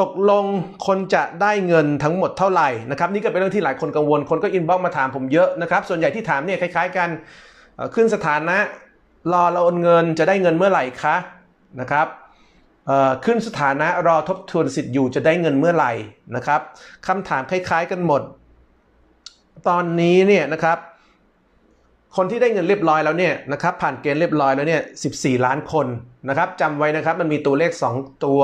ตกลงคนจะได้เงินทั้งหมดเท่าไหร่นะครับนี่ก็เป็นเรื่องที่หลายคนกังวล คนก็อินบ็อกมาถามผมเยอะนะครับ ส่วนใหญ่ที่ถามเนี่ยคล้าย ๆ กันขึ้นสถานะรอเราโอนเงินจะได้เงินเมื่อไหร่คะนะครับขึ้นสถานะรอทบทวนสิทธิ์อยู่จะได้เงินเมื่อไหร่นะครับคำถามคล้าย ๆ กันหมด ตอนนี้เนี่ยนะครับ คนที่ได้เงินเรียบร้อยแล้วเนี่ยนะครับผ่านเกณฑ์เรียบร้อยแล้วเนี่ย14 ล้านคนนะครับจำไว้นะครับมันมีตัวเลข 2 ตัว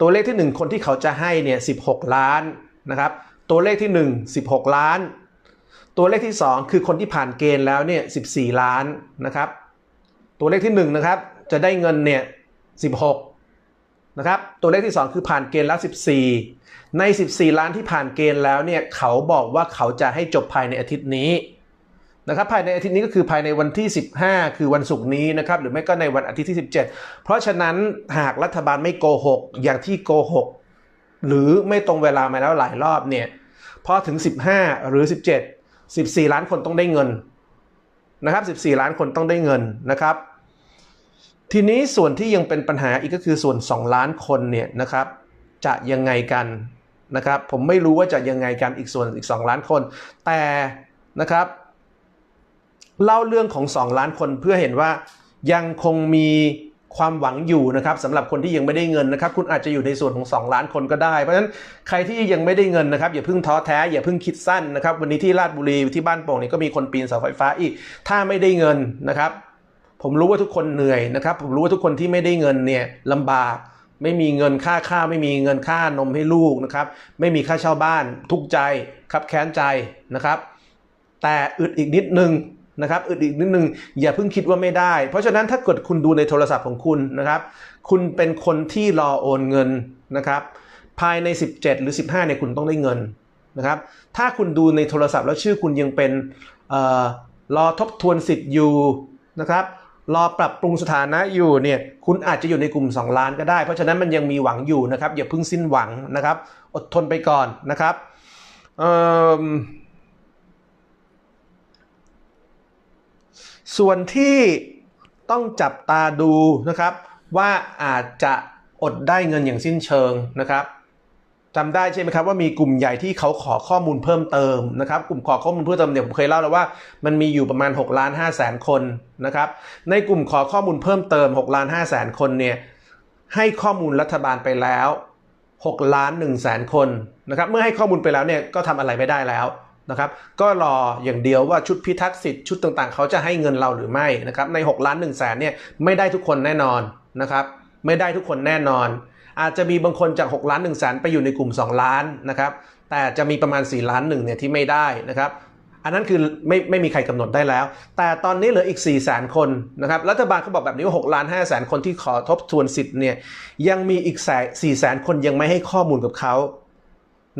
ตัวเลขที่ 1 คนที่เขาจะให้เนี่ย16 ล้านนะครับตัวเลขที่ 1 16 ล้าน ตัวเลขที่ 2 คือคนที่ผ่านเกณฑ์แล้วเนี่ย14 ล้านนะครับตัวเลขที่1นะครับจะได้เงินเนี่ย16นะครับตัวเลขที่ 2 คือผ่านเกณฑ์แล้ว 14 ใน 14 ล้านที่ผ่านเกณฑ์แล้วเนี่ยเขาบอกว่าเขาจะให้จบภายในอาทิตย์นี้ นะครับภายในอาทิตย์นี้ก็คือภายในวันที่ 15 คือวันศุกร์นี้นะครับหรือไม่ก็ในวันอาทิตย์ที่ 17 เพราะฉะนั้นหากรัฐบาลไม่โกหกอย่างที่โกหกหรือไม่ตรงเวลามาแล้วหลายรอบเนี่ยพอถึง 15 หรือ 17 14 ล้านคนต้องได้เงินนะครับ 14 ล้านคนต้องได้เงินนะครับ ทีนี้ส่วนที่ยังเป็นปัญหาอีกก็คือส่วน 2 ล้านคนเนี่ยนะครับจะยังไงกันนะครับ ผมไม่รู้ว่าจะยังไงกันอีกส่วนอีก 2 ล้านคน แต่นะครับ เล่าเรื่องของ 2 ล้านคนเพื่อเห็นว่ายังคงมีความหวังอยู่นะครับสำหรับคนที่ยังไม่ได้เงินนะครับ คุณอาจจะอยู่ในส่วนของ 2 ล้านคนก็ได้ เพราะฉะนั้นใครที่ยังไม่ได้เงินนะครับ อย่าเพิ่งท้อแท้อย่าเพิ่งคิดสั้นนะครับ วันนี้ที่ราชบุรีที่บ้านโป่งนี่ก็มีคนปีนเสาไฟฟ้าอีก ถ้าไม่ได้เงินนะครับ ผมรู้ว่าทุกคนเหนื่อยนะครับ ผมรู้ว่าทุกคนที่ไม่ได้เงินเนี่ยลำบากไม่มีเงินค่าข้าวไม่มีเงินค่านมให้ลูกนะครับ ไม่มีค่าเช่าบ้านทุกใจครับแค้นใจนะครับ แต่อึดอีกนิดนึง นะครับอึดอีกนิดนึงอย่าเพิ่งคิดว่าไม่ได้ เพราะฉะนั้นถ้าเกิดคุณดูในโทรศัพท์ของคุณนะครับ คุณเป็นคนที่รอโอนเงินนะครับ ภายใน 17 หรือ 15เนี่ยคุณต้องได้เงินนะครับ ถ้าคุณดูในโทรศัพท์แล้วชื่อคุณยังเป็นเอ่อรอทบทวนสิทธิ์อยู่นะครับรอปรับปรุงสถานะอยู่เนี่ยคุณอาจจะอยู่ในกลุ่ม 2 ล้านก็ได้ เพราะฉะนั้นมันยังมีหวังอยู่นะครับ อย่าเพิ่งสิ้นหวังนะครับ อดทนไปก่อนนะครับเอิ่ม ส่วนที่ต้องจับตาดูนะครับ ว่าอาจจะอดได้เงินอย่างสิ้นเชิงนะครับจำได้ใช่ไหมครับว่ามีกลุ่มใหญ่ที่เขาขอข้อมูลเพิ่มเติมนะครับ กลุ่มขอข้อมูลเพิ่มเติมเนี่ยผมเคยเล่าแล้วว่ามันมีอยู่ประมาณ6ล้าน5แสนคนนะครับ ในกลุ่มขอข้อมูลเพิ่มเติม6ล้าน5แสนคนเนี่ยให้ข้อมูลรัฐบาลไปแล้ว6ล้าน1แสนคนนะครับ เมื่อให้ข้อมูลไปแล้วเนี่ยก็ทำอะไรไม่ได้แล้ว นะครับก็รออย่างเดียวว่าชุดพิทักษ์สิทธิ์ชุดต่างๆ เขาจะให้เงินเราหรือไม่นะครับใน 6 ล้าน1แสนเนี่ยไม่ได้ทุกคนแน่นอนนะครับไม่ได้ทุกคนแน่นอน อาจจะมีบางคนจาก 6 ล้าน1แสนไปอยู่ในกลุ่ม 2 ล้านนะครับแต่จะมีประมาณ 4 ล้าน1เนี่ยที่ไม่ได้นะครับอันนั้นคือไม่ไม่มีใครกำหนดได้แล้ว แต่ตอนนี้เหลืออีก 4 0 0แสนคนนะครับรัฐบาลเขาบอกแบบนี้ว่า6ล้าน5แสนคนที่ขอทบทวนสิทธิ์เนี่ยยังมีอีกแสน4แสนคนยังไม่ให้ข้อมูลกับเขา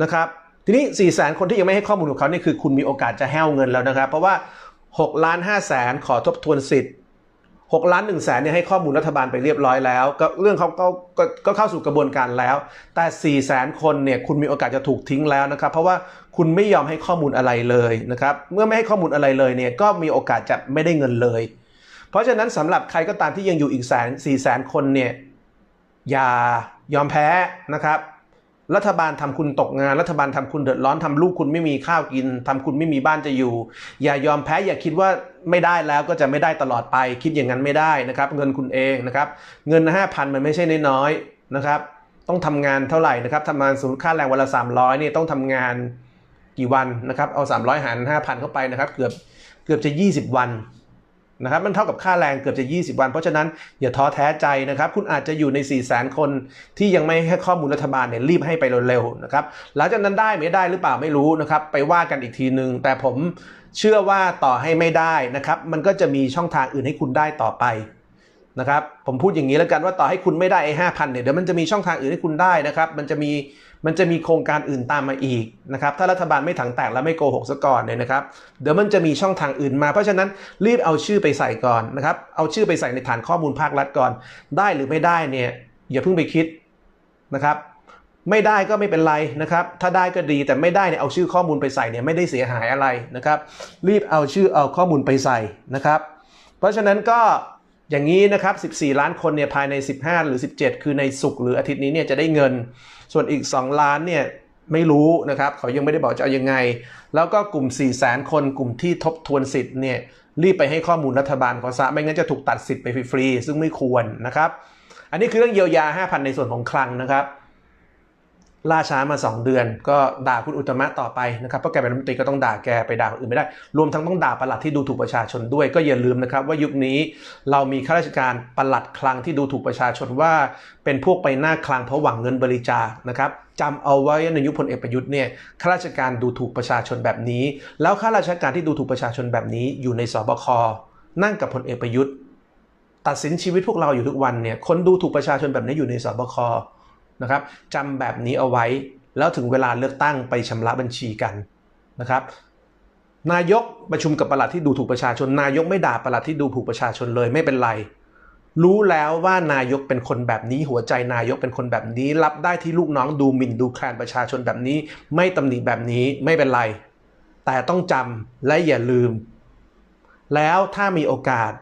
นะครับ ทีนี้4 0 0แสนคนที่ยังไม่ให้ข้อมูลกับเขานี่คือคุณมีโอกาสจะแห้วเงินแล้วนะครับ เพราะว่า6ล้าน5แสนขอทบทวนสิทธิ์6ล้าน1แสนเนี่ยให้ข้อมูลรัฐบาลไปเรียบร้อยแล้ว ก็เรื่องเขาก็ก็ก็เข้าสู่กระบวนการแล้ว แต่4แสนคนเนี่ยคุณมีโอกาสจะถูกทิ้งแล้วนะครับ เพราะว่าคุณไม่ยอมให้ข้อมูลอะไรเลยนะครับ เมื่อไม่ให้ข้อมูลอะไรเลยเนี่ยก็มีโอกาสจะไม่ได้เงินเลย เพราะฉะนั้นสำหรับใครก็ตามที่ยังอยู่อีกแสนสี่แสนคนเนี่ยอย่ายอมแพ้นะครับ รัฐบาลทำคุณตกงาน รัฐบาลทำคุณเดือดร้อนทำลูกคุณไม่มีข้าวกินทำคุณไม่มีบ้านจะอยู่ อย่ายอมแพ้อย่าคิดว่าไม่ได้แล้วก็จะไม่ได้ตลอดไป คิดอย่างนั้นไม่ได้นะครับ เงินคุณเองนะครับเงิน5,000มันไม่ใช่น้อยๆนะครับ ต้องทำงานเท่าไหร่นะครับทำงานสมมติค่าแรงวันละ300เนี่ยต้องทำงานกี่วันนะครับ เอา 300 หาร 5,000 เข้าไปนะครับ เกือบเกือบจะ 20 วัน นะครับมันเท่ากับค่าแรงเกือบจะ 20 วัน เพราะฉะนั้นอย่าท้อแท้ใจนะครับ คุณอาจจะอยู่ใน 4 0 0 0 0 0 คนที่ยังไม่ให้ข้อมูลรัฐบาลเนี่ยรีบให้ไปเร็วๆนะครับหลังจากนั้นได้ไม่ได้หรือเปล่าไม่รู้นะครับ ไปว่ากันอีกทีนึง แต่ผมเชื่อว่าต่อให้ไม่ได้นะครับ มันก็จะมีช่องทางอื่นให้คุณได้ต่อไปนะครับผมพูดอย่างนี้แล้วกันว่าต่อให้คุณไม่ได้ไอ้ห้าพันเนี่ยเดี๋ยวมันจะมีช่องทางอื่นให้คุณได้นะครับ มันจะมี มันจะมีโครงการอื่นตามมาอีกนะครับถ้ารัฐบาลไม่ถังแตกและไม่โกหกซะก่อนเนี่ยนะครับเดี๋ยวมันจะมีช่องทางอื่นมาเพราะฉะนั้นรีบเอาชื่อไปใส่ก่อนนะครับเอาชื่อไปใส่ในฐานข้อมูลภาครัฐก่อน ได้หรือไม่ได้เนี่ยอย่าเพิ่งไปคิดนะครับไม่ได้ก็ไม่เป็นไรนะครับ ถ้าได้ก็ดีแต่ไม่ได้เนี่ยเอาชื่อข้อมูลไปใส่เนี่ยไม่ได้เสียหายอะไรนะครับ รีบเอาชื่อเอาข้อมูลไปใส่นะครับ เพราะฉะนั้นก็อย่างนี้นะครับ 14 ล้านคนเนี่ยภายใน 15 หรือ 17 คือในสุกร์หรืออาทิตย์นี้เนี่ยจะได้เงิน ส่วนอีก 2 ล้านเนี่ยไม่รู้นะครับเขายังไม่ได้บอกจะเอายังไง แล้วก็กลุ่ม 4 0 0แสนคนกลุ่มที่ทบทวนสิทธิ์เนี่ยรีบไปให้ข้อมูลรัฐบาลเขาซะไม่งั้นจะถูกตัดสิทธิ์ไปฟรีๆซึ่งไม่ควรนะครับ อันนี้คือเรื่องเยียวยา 5,000 ในส่วนของคลังนะครับ ล่าช้ามา 2 เดือน ก็ด่าคุณอุตมะต่อไปนะครับเพราะแกเป็นรัฐมนตรีก็ต้องด่าแกไปด่าคนอื่นไม่ได้ รวมทั้งต้องด่าประหลัดที่ดูถูกประชาชนด้วยก็อย่าลืมนะครับ ว่ายุคนี้เรามีข้าราชการประหลัดคลังที่ดูถูกประชาชนว่า เป็นพวกไปหน้าคลังเพราะหวังเงินบริจาคนะครับจำเอาไว้ในยุคพลเอกประยุทธ์เนี่ยข้าราชการดูถูกประชาชนแบบนี้ แล้วข้าราชการที่ดูถูกประชาชนแบบนี้ อยู่ในสบคนั่งกับพลเอกประยุทธ์ ตัดสินชีวิตพวกเราอยู่ทุกวันเนี่ยคนดูถูกประชาชนแบบนี้อยู่ในสบค นะครับจำแบบนี้เอาไว้ แล้วถึงเวลาเลือกตั้งไปชำระบัญชีกันนะครับ นายกประชุมกับประหลัดที่ดูถูกประชาชน นายกไม่ด่าประหลัดที่ดูถูกประชาชนเลยไม่เป็นไร รู้แล้วว่านายกเป็นคนแบบนี้ หัวใจนายกเป็นคนแบบนี้ รับได้ที่ลูกน้องดูหมิ่นดูแคลนประชาชนแบบนี้ ไม่ตำหนิแบบนี้ไม่เป็นไร แต่ต้องจำและอย่าลืม แล้วถ้ามีโอกาส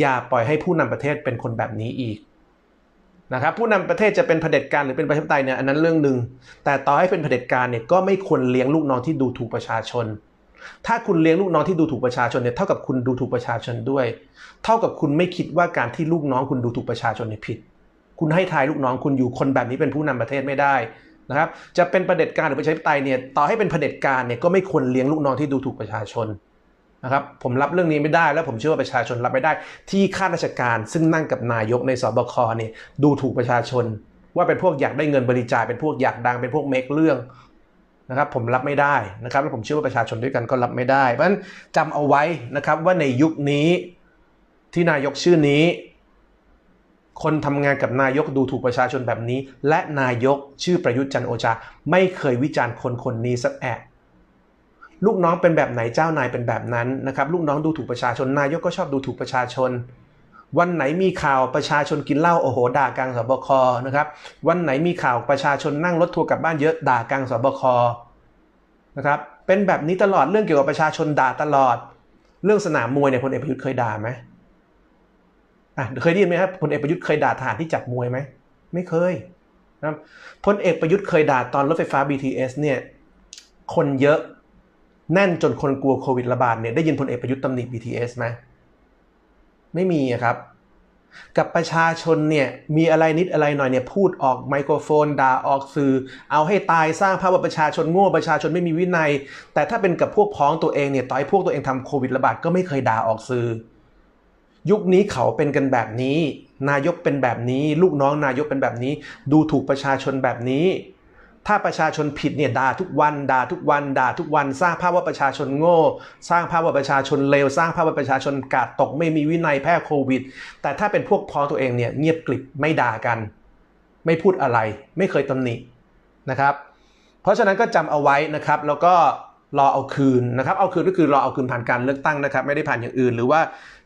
อย่าปล่อยให้ผู้นำประเทศเป็นคนแบบนี้อีก นะครับผู้นำประเทศจะเป็นเผด็จการหรือเป็นประชาธิปไตยเนี่ยอันนั้นเรื่องหนึ่งแต่ต่อให้เป็นเผด็จการเนี่ยก็ไม่ควรเลี้ยงลูกน้องที่ดูถูกประชาชน ถ้าคุณเลี้ยงลูกน้องที่ดูถูกประชาชนเนี่ยเท่ากับคุณดูถูกประชาชนด้วย เท่ากับคุณไม่คิดว่าการที่ลูกน้องคุณดูถูกประชาชนเนี่ยผิด คุณให้ทายลูกน้องคุณอยู่คนแบบนี้เป็นผู้นำประเทศไม่ได้นะครับจะเป็นเผด็จการหรือประชาธิปไตยเนี่ยต่อให้เป็นเผด็จการเนี่ยก็ไม่ควรเลี้ยงลูกน้องที่ดูถูกประชาชน นะครับผมรับเรื่องนี้ไม่ได้ แล้วผมเชื่อว่าประชาชนรับไม่ได้ ที่ข้าราชการซึ่งนั่งกับนายกในสบคเนี่ยดูถูกประชาชน ว่าเป็นพวกอยากได้เงินบริจาคเป็นพวกอยากดังเป็นพวกเมคเรื่องนะครับผมรับไม่ได้นะครับแล้วผมเชื่อว่าประชาชนด้วยกันก็รับไม่ได้ เพราะฉะนั้นจำเอาไว้นะครับว่าในยุคนี้ที่นายกชื่อนี้ คนทำงานกับนายกดูถูกประชาชนแบบนี้ และนายกชื่อประยุทธ์จันโอชา ไม่เคยวิจารณ์คนคนนี้สักแอะ ลูกน้องเป็นแบบไหนเจ้านายเป็นแบบนั้นนะครับลูกน้องดูถูกประชาชนนายกก็ชอบดูถูกประชาชน วันไหนมีข่าวประชาชนกินเหล้าโอ้โหด่ากลางสบคนะครับวันไหนมีข่าวประชาชนนั่งรถทัวร์กลับบ้านเยอะด่ากลางสบคนะครับเป็นแบบนี้ตลอดเรื่องเกี่ยวกับประชาชนด่าตลอด เรื่องสนามมวยเนี่ยพลเอกประยุทธ์เคยด่าไหมอะเคยได้ยินไหมครับพลเอกประยุทธ์เคยด่าทหารที่จัดมวยไหมไม่เคยนะพลเอกประยุทธ์เคยด่าตอนรถไฟฟ้า BTS เนี่ยคนเยอะ แน่นจนคนกลัวโควิดระบาดเนี่ยได้ยินพลเอกประยุทธ์ตำหนิ BTS ไหมไม่มีครับ กับประชาชนเนี่ยมีอะไรนิดอะไรหน่อยเนี่ยพูดออกไมโครโฟนด่าออกสื่อ เอาให้ตายสร้างภาพว่าประชาชนโง่ประชาชนไม่มีวินัย แต่ถ้าเป็นกับพวกพ้องตัวเองเนี่ยต่อยพวกตัวเองทำโควิดระบาดก็ไม่เคยด่าออกสื่อ ยุคนี้เขาเป็นกันแบบนี้ นายกเป็นแบบนี้ ลูกน้องนายกเป็นแบบนี้ ดูถูกประชาชนแบบนี้ ถ้าประชาชนผิดเนี่ยด่าทุกวันด่าทุกวันด่าทุกวัน สร้างภาพว่าประชาชนโง่ สร้างภาพว่าประชาชนเลวสร้างภาพว่าประชาชนกาดตกไม่มีวินัยแพร่โควิด แต่ถ้าเป็นพวกพ้องตัวเองเนี่ยเงียบกลิบไม่ด่ากัน ไม่พูดอะไร ไม่เคยตำหนินะครับ เพราะฉะนั้นก็จำเอาไว้นะครับ แล้วก็ รอเอาคืนนะครับเอาคืนก็คือรอเอาคืนผ่านการเลือกตั้งนะครับไม่ได้ผ่านอย่างอื่น หรือว่า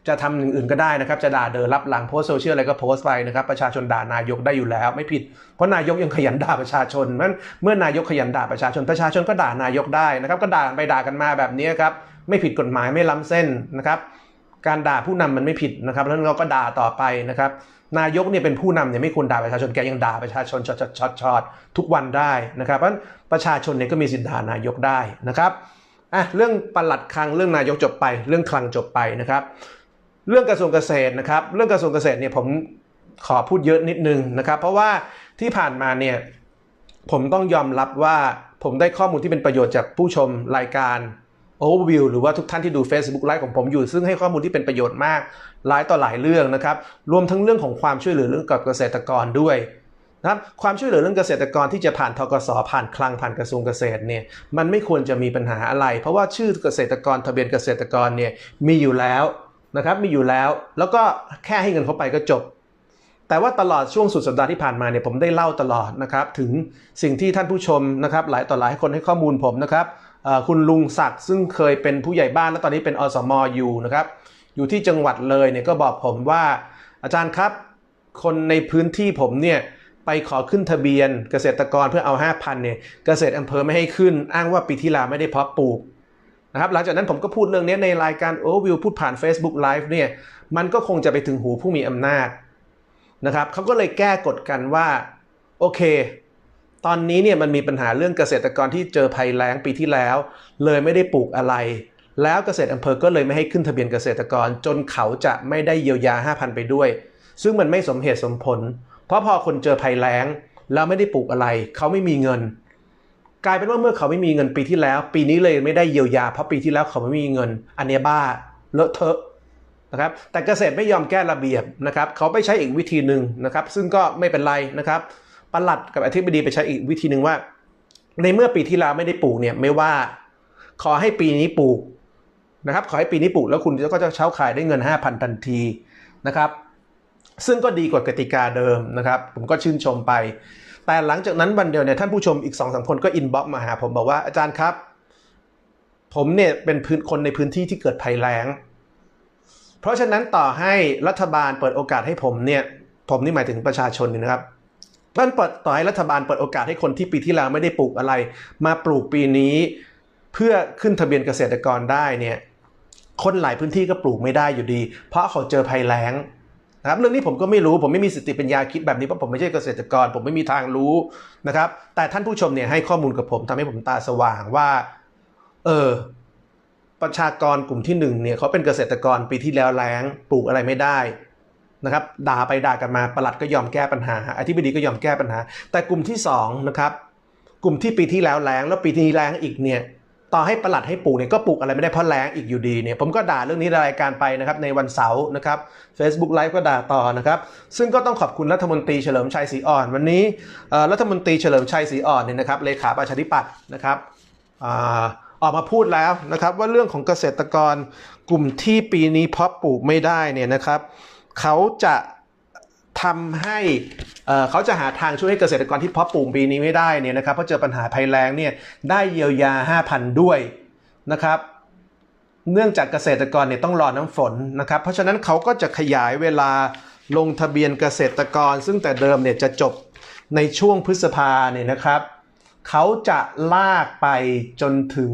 จะทำอย่างอื่นก็ได้นะครับ จะด่าเดินรับหลังโพสโซเชียลอะไรก็โพสต์ไปนะครับประชาชนด่านายกได้อยู่แล้ว ไม่ผิดเพราะนายกยังขยันด่าประชาชนมันเมื่อนายกขยันด่าประชาชนประชาชนก็ด่านายกได้นะครับ ก็ด่ากันไปด่ากันมาแบบนี้ครับไม่ผิดกฎหมายไม่ล้ำเส้นนะครับ การด่าผู้นำมันไม่ผิดนะครับแล้วเราก็ด่าต่อไปนะครับ นายกเนี่ยเป็นผู้นำเนี่ยไม่ควรด่าประชาชนแกยังด่าประชาชนช็อตช็อตช็อตทุกวันได้นะครับเพราะประชาชนเนี่ยก็มีสิทธิด่านายกได้นะครับอะเรื่องปลัดคลังเรื่องนายกจบไป เรื่องคลังจบไปนะครับ เรื่องกระทรวงเกษตรนะครับ เรื่องกระทรวงเกษตรเนี่ยผมขอพูดเยอะนิดนึงนะครับ เพราะว่าที่ผ่านมาเนี่ยผมต้องยอมรับว่าผมได้ข้อมูลที่เป็นประโยชน์จากผู้ชมรายการ Overview หรือว่าทุกท่านที่ดู Facebook Live ของผมอยู่ ซึ่งให้ข้อมูลที่เป็นประโยชน์มากหลายต่อหลายเรื่องนะครับ รวมทั้งเรื่องของความช่วยเหลือเรื่องกับเกษตรกรด้วยนะครับความช่วยเหลือเรื่องเกษตรกรที่จะผ่านทกสผ่านคลังผ่านกระทรวงเกษตรเนี่ยมันไม่ควรจะมีปัญหาอะไร เพราะว่าชื่อเกษตรกรทะเบียนเกษตรกรเนี่ยมีอยู่แล้วนะครับมีอยู่แล้ว แล้วก็แค่ให้เงินเขาไปก็จบ แต่ว่าตลอดช่วงสุดสัปดาห์ที่ผ่านมาเนี่ยผมได้เล่าตลอดนะครับถึงสิ่งที่ท่านผู้ชมนะครับหลายต่อหลายคนให้ข้อมูลผมนะครับ คุณลุงศักดิ์ซึ่งเคยเป็นผู้ใหญ่บ้านและตอนนี้เป็นอสมอยู่นะครับ อยู่ที่จังหวัดเลยเนี่ยก็บอกผมว่า อาจารย์ครับ คนในพื้นที่ผมเนี่ยไปขอขึ้นทะเบียนเกษตรกรเพื่อเอา 5,000เนี่ยเกษตรอำเภอไม่ให้ขึ้น อ้างว่าปีที่แล้วไม่ได้เพาะปลูกนะครับหลังจากนั้นผมก็พูดเรื่องนี้ในรายการ Overview พูดผ่าน Facebook Live เนี่ยมันก็คงจะไปถึงหูผู้มีอำนาจนะครับเขาก็เลยแก้กฎกันว่า โอเค ตอนนี้เนี่ยมันมีปัญหาเรื่องเกษตรกรที่เจอภัยแล้งปีที่แล้ว เลยไม่ได้ปลูกอะไร แล้วเกษตรอำเภอก็เลยไม่ให้ขึ้นทะเบียนเกษตรกร จนเขาจะไม่ได้เยียวยา 5,000 ไปด้วย ซึ่งมันไม่สมเหตุสมผล เพราะพอคนเจอภัยแล้ง แล้วไม่ได้ปลูกอะไร เขาไม่มีเงิน กลายเป็นว่าเมื่อเขาไม่มีเงินปีที่แล้ว ปีนี้เลยไม่ได้เยียวยา เพราะปีที่แล้วเขาไม่มีเงิน อันเนี้ยบ้าเลอะเทอะนะครับแต่เกษตรไม่ยอมแก้ระเบียบนะครับเขาไปใช้อีกวิธีหนึ่งนะครับซึ่งก็ไม่เป็นไรนะครับ ประหลัดกับอธิบดีไปใช้อีกวิธีหนึ่งว่า ในเมื่อปีที่แล้วไม่ได้ปลูกเนี่ยไม่ว่า ขอให้ปีนี้ปลูกนะครับ ขอให้ปีนี้ปลูกแล้วคุณก็จะเช่าขายได้เงิน 5,000 ทันทีนะครับ ซึ่งก็ดีกว่ากติกาเดิมนะครับ ผมก็ชื่นชมไป แต่หลังจากนั้นวันเดียวเนี่ยท่านผู้ชมอีก2อสคนก็อินบ็อกมาหา ผมบอกว่าอาจารย์ครับ ผมเนี่ยเป็นพื้นคนในพื้นที่ที่เกิดภัยแล้ง เพราะฉะนั้นต่อให้รัฐบาลเปิดโอกาสให้ผมเนี่ย ผมนี่หมายถึงประชาชนนะครับ ท่นเปิดต่อให้รัฐบาลเปิดโอกาสให้คนที่ปีที่แล้วไม่ได้ปลูกอะไร มาปลูกปีนี้ เพื่อขึ้นทะเบียนเกษตรกรได้เนี่ยคนหลายพื้นที่ก็ปลูกไม่ได้อยู่ดี เพราะเขาเจอภัยแล้งนะครับเรื่องนี้ผมก็ไม่รู้ผมไม่มีสติปัญญาคิดแบบนี้เพราะผมไม่ใช่เกษตรกร ผมไม่มีทางรู้นะครับ แต่ท่านผู้ชมเนี่ยให้ข้อมูลกับผมทำให้ผมตาสว่างว่า เออประชากรกลุ่มที่หนึ่งเนี่ยเขาเป็นเกษตรกรปีที่แล้วแล้งปลูกอะไรไม่ได้ นะครับด่าไปด่ากันมาประหลัดก็ยอมแก้ปัญหาอธิบดีก็ยอมแก้ปัญหา แต่กลุ่มที่สองนะครับกลุ่มที่ปีที่แล้วแล้งแล้วปีนี้แล้งอีกเนี่ยต่อให้ประหลัดให้ปลูกเนี่ยก็ปลูกอะไรไม่ได้เพราะแรงอีกอยู่ดีเนี่ยผมก็ด่าเรื่องนี้ในรายการไปนะครับในวันเสาร์นะครับ Facebook Live ก็ด่าต่อนะครับ ซึ่งก็ต้องขอบคุณรัฐมนตรีเฉลิมชัยศรีอ่อน วันนี้รัฐมนตรีเฉลิมชัยศรีอ่อนเนี่ยนะครับเลขาประชาธิปัตย์นะครับออกมาพูดแล้วนะครับว่าเรื่องของเกษตรกรกลุ่มที่ปีนี้เพาะปลูกไม่ได้เนี่ยนะครับ เขาจะทำให้เขาจะหาทางช่วยให้เกษตรกรที่เพาะปลูกปีนี้ไม่ได้เนี่ยนะครับเพราะเจอปัญหาภัยแล้งเนี่ยได้เยียวยา 5,000 ด้วยนะครับ เนื่องจากเกษตรกรเนี่ยต้องรอน้ำฝนนะครับ เพราะฉะนั้นเขาก็จะขยายเวลาลงทะเบียนเกษตรกร ซึ่งแต่เดิมเนี่ยจะจบในช่วงพฤษภาเนี่ยนะครับ เขาจะลากไปจนถึง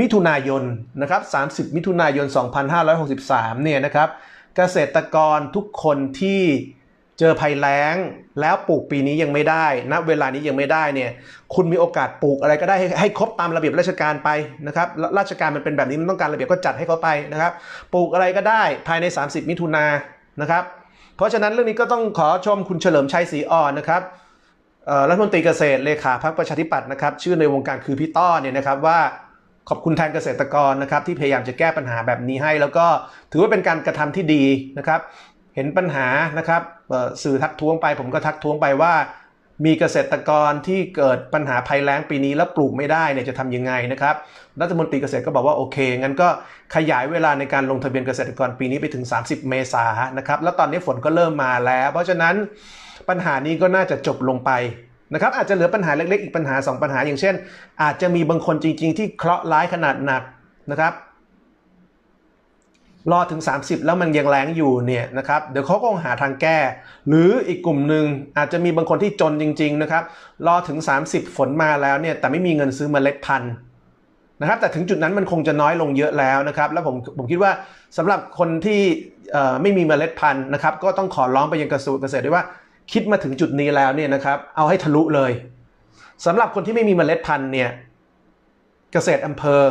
มิถุนายนนะครับ 30 มิถุนายน 2563 เนี่ยนะครับ เกษตรกรทุกคนที่เจอภัยแล้งแล้วปลูกปีนี้ยังไม่ได้ณนะเวลานี้ยังไม่ได้เนี่ย คุณมีโอกาสปลูกอะไรก็ได้ให้ให้ครบตามระเบียบราชการไปนะครับ ราชการมันเป็นแบบนี้มันต้องการระเบียบก็จัดให้เขาไปนะครับ ปลูกอะไรก็ได้ภายใน 30 มิถุนายนนะครับ เพราะฉะนั้นเรื่องนี้ก็ต้องขอชมคุณเฉลิมชัยศรีอ่อนนะครับรัฐมนตรีเกษตรเลขาพรรคประชาธิปัตย์นะครับ ชื่อในวงการคือพี่ต้อเนี่ยนะครับว่า ขอบคุณแทนเกษตรกรนะครับที่พยายามจะแก้ปัญหาแบบนี้ให้ แล้วก็ถือว่าเป็นการกระทำที่ดีนะครับ เห็นปัญหานะครับสื่อทักท้วงไป ผมก็ทักท้วงไปว่า มีเกษตรกรที่เกิดปัญหาภัยแล้งปีนี้แล้วปลูกไม่ได้เนี่ยจะทำยังไงนะครับรัฐมนตรีเกษตรก็บอกว่าโอเคงั้นก็ขยายเวลาในการลงทะเบียนเกษตรกรปีนี้ไปถึง 30 เมษายนนะครับแล้วตอนนี้ฝนก็เริ่มมาแล้ว เพราะฉะนั้นปัญหานี้ก็น่าจะจบลงไป นะครับอาจจะเหลือปัญหาเล็กๆอีกปัญหา 2 ปัญหาอย่างเช่น อาจจะมีบางคนจริง ๆ ที่เคราะห์ร้ายขนาดหนักนะครับรอถึง 30 แล้วมันยังแรงอยู่เนี่ยนะครับเดี๋ยวเขาก็หาทางแก้ หรืออีกกลุ่มหนึ่งอาจจะมีบางคนที่จนจริง ๆ นะครับ รอถึง 30 ฝนมาแล้วเนี่ยแต่ไม่มีเงินซื้อมเมล็ดพันธุ์นะครับ แต่ถึงจุดนั้นมันคงจะน้อยลงเยอะแล้วนะครับ แล้วผมผมคิดว่าสำหรับคนที่ไม่มีเมล็ดพันธุ์นะครับ ก็ต้องขอร้องไปยังกระทรวงเกษตรด้วยว่า คิดมาถึงจุดนี้แล้วเนี่ยนะครับ เอาให้ทะลุเลยสำหรับคนที่ไม่มีเมล็ดพันธุ์เนี่ยเกษตรอำเภอ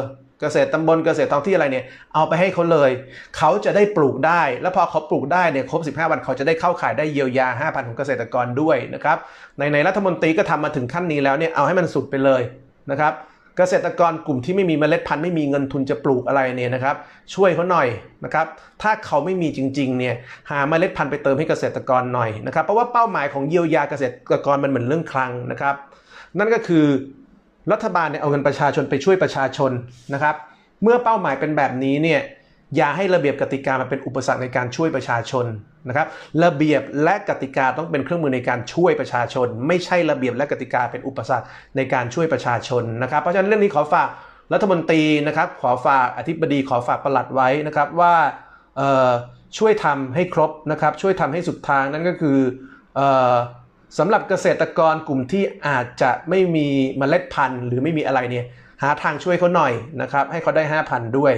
เกษตรตำบลเกษตรท้องที่อะไรเนี่ยเอาไปให้เขาเลย เขาจะได้ปลูกได้ แล้วพอเขาปลูกได้เนี่ยครบ 15 วันเขาจะได้เข้าขายได้เยียวยา 5,000 ของเกษตรกรด้วยนะครับในในรัฐมนตรีก็ทำมาถึงขั้นนี้แล้วเนี่ยเอาให้มันสุดไปเลยนะครับ เกษตรกรกลุ่มที่ไม่มีเมล็ดพันธุ์ไม่มีเงินทุนจะปลูกอะไรเนี่ยนะครับ ช่วยเขาหน่อยนะครับ ถ้าเขาไม่มีจริงๆเนี่ยหาเมล็ดพันธุ์ไปเติมให้เกษตรกรหน่อยนะครับ เพราะว่าเป้าหมายของเยียวยาเกษตรกรมันเหมือนเรื่องคลังนะครับ นั่นก็คือรัฐบาลเนี่ยเอาเงินประชาชนไปช่วยประชาชนนะครับ เมื่อเป้าหมายเป็นแบบนี้เนี่ย อย่าให้ระเบียบกติกามันเป็นอุปสรรคในการช่วยประชาชนนะครับ ระเบียบและกติกาต้องเป็นเครื่องมือในการช่วยประชาชน ไม่ใช่ระเบียบและกติกาเป็นอุปสรรคในการช่วยประชาชนนะครับ เพราะฉะนั้นเรื่องนี้ขอฝากรัฐมนตรีนะครับ ขอฝากอธิบดีขอฝากประหลัดไว้นะครับว่าช่วยทำให้ครบนะครับ ช่วยทำให้สุดทางนั่นก็คือสำหรับเกษตรกรกลุ่มที่อาจจะไม่มีเมล็ดพันธุ์ หรือไม่มีอะไรเนี่ยหาทางช่วยเขาหน่อยนะครับ ให้เขาได้ 5,000 ด้วย